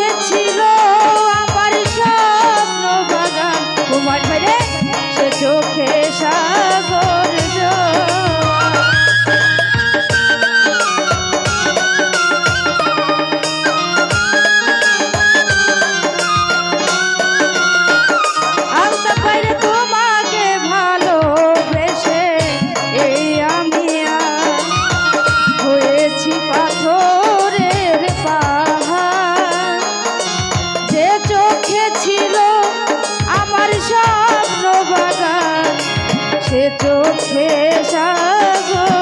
চোখে চোখে ছিল আমার স্বপ্ন বাগান সে চোখে সাগর।